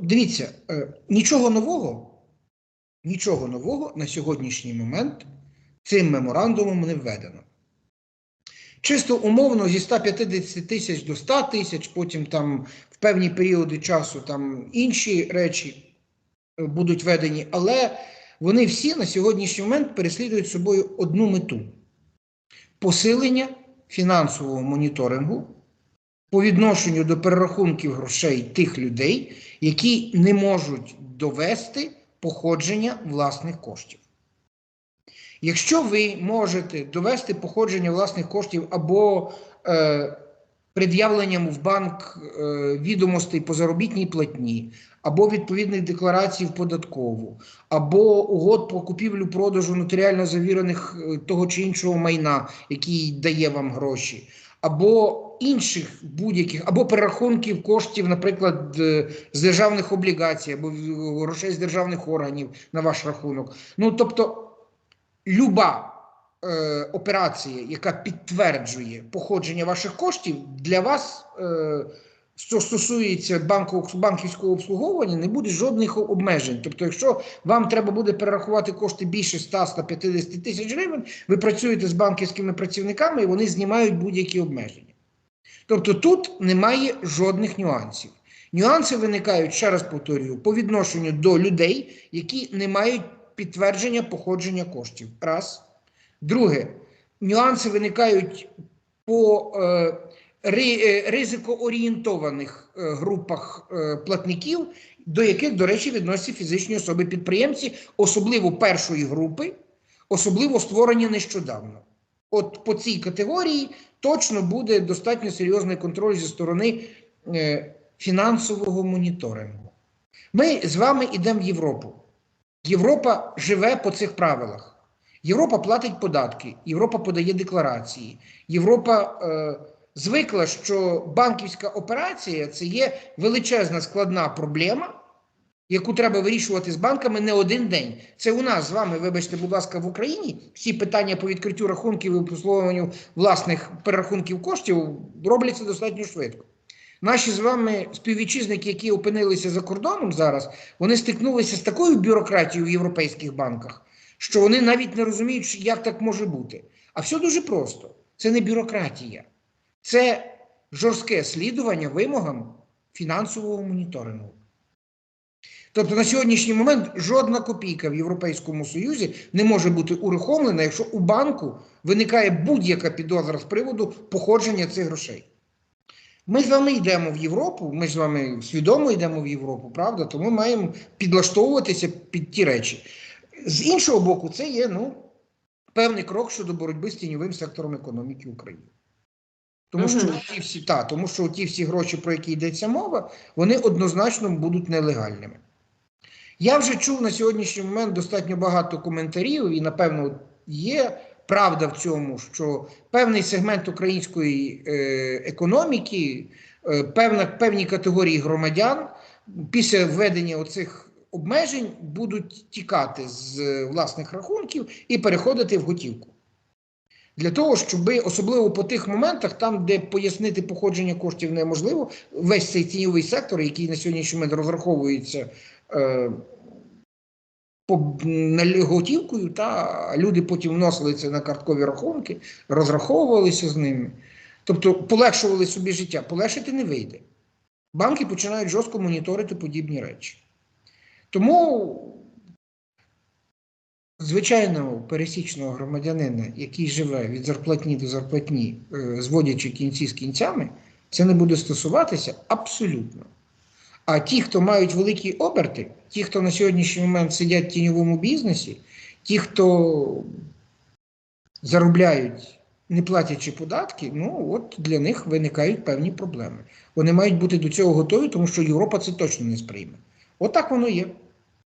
дивіться, е, нічого нового, нічого нового на сьогоднішній момент цим меморандумом не введено. Чисто умовно зі 150 тисяч до 100 тисяч, потім там в певні періоди часу там інші речі е, будуть введені, але вони всі на сьогоднішній момент переслідують собою одну мету посилення фінансового моніторингу по відношенню до перерахунків грошей тих людей, які не можуть довести походження власних коштів. Якщо ви можете довести походження власних коштів або е, пред'явленням в банк е, відомостей по заробітній платні, або відповідних декларацій в податкову, або угод по купівлю-продажу нотаріально завірених е, того чи іншого майна, який дає вам гроші, або інших будь-яких, або перерахунків коштів, наприклад, е, з державних облігацій, або грошей з державних органів на ваш рахунок. Ну тобто люба е, операція, яка підтверджує походження ваших коштів, для вас, е, що стосується банку, банківського обслуговування, не буде жодних обмежень. Тобто, якщо вам треба буде перерахувати кошти більше 100-150 тисяч гривень, ви працюєте з банківськими працівниками і вони знімають будь-які обмеження. Тобто тут немає жодних нюансів. Нюанси виникають, ще раз повторюю, по відношенню до людей, які не мають підтвердження походження коштів. Раз. Друге, нюанси виникають по е, ризикоорієнтованих е, групах е, платників, до яких, до речі, відносяться фізичні особи-підприємці, особливо першої групи, особливо створені нещодавно. От по цій категорії точно буде достатньо серйозний контроль зі сторони е, фінансового моніторингу. Ми з вами йдемо в Європу. Європа живе по цих правилах. Європа платить податки, Європа подає декларації. Європа е, звикла, що банківська операція це є величезна складна проблема, яку треба вирішувати з банками не один день. Це у нас з вами, вибачте, будь ласка, в Україні всі питання по відкриттю рахунків і обслуговуванню власних перерахунків коштів робляться достатньо швидко. Наші з вами співвітчизники, які опинилися за кордоном зараз, вони стикнулися з такою бюрократією в європейських банках, що вони навіть не розуміють, як так може бути. А все дуже просто: це не бюрократія, це жорстке слідування вимогам фінансового моніторингу. Тобто на сьогоднішній момент жодна копійка в Європейському Союзі не може бути ураховлена, якщо у банку виникає будь-яка підозра з приводу походження цих грошей. Ми з вами йдемо в Європу, ми з вами свідомо йдемо в Європу, правда? Тому маємо підлаштовуватися під ті речі. З іншого боку, це є ну, певний крок щодо боротьби з тіньовим сектором економіки України. Тому що ті всі, та, тому що ті всі гроші, про які йдеться мова, вони однозначно будуть нелегальними. Я вже чув на сьогоднішній момент достатньо багато коментарів, і напевно є правда в цьому, що певний сегмент української е, економіки, е, певна, певні категорії громадян після введення оцих обмежень будуть тікати з е, власних рахунків і переходити в готівку. Для того, щоб особливо по тих моментах, там, де пояснити походження коштів неможливо, весь цей тіньовий сектор, який на сьогоднішній момент розраховується е, по, на готівкою, та люди потім вносили це на карткові рахунки, розраховувалися з ними. Тобто полегшували собі життя. Полегшити не вийде. Банки починають жорстко моніторити подібні речі. Тому звичайного пересічного громадянина, який живе від зарплатні до зарплатні, е, зводячи кінці з кінцями, це не буде стосуватися абсолютно. А ті, хто мають великі оберти, ті, хто на сьогоднішній момент сидять в тіньовому бізнесі, ті, хто заробляють, не платячи податки, ну от для них виникають певні проблеми. Вони мають бути до цього готові, тому що Європа це точно не сприйме. Отак воно є.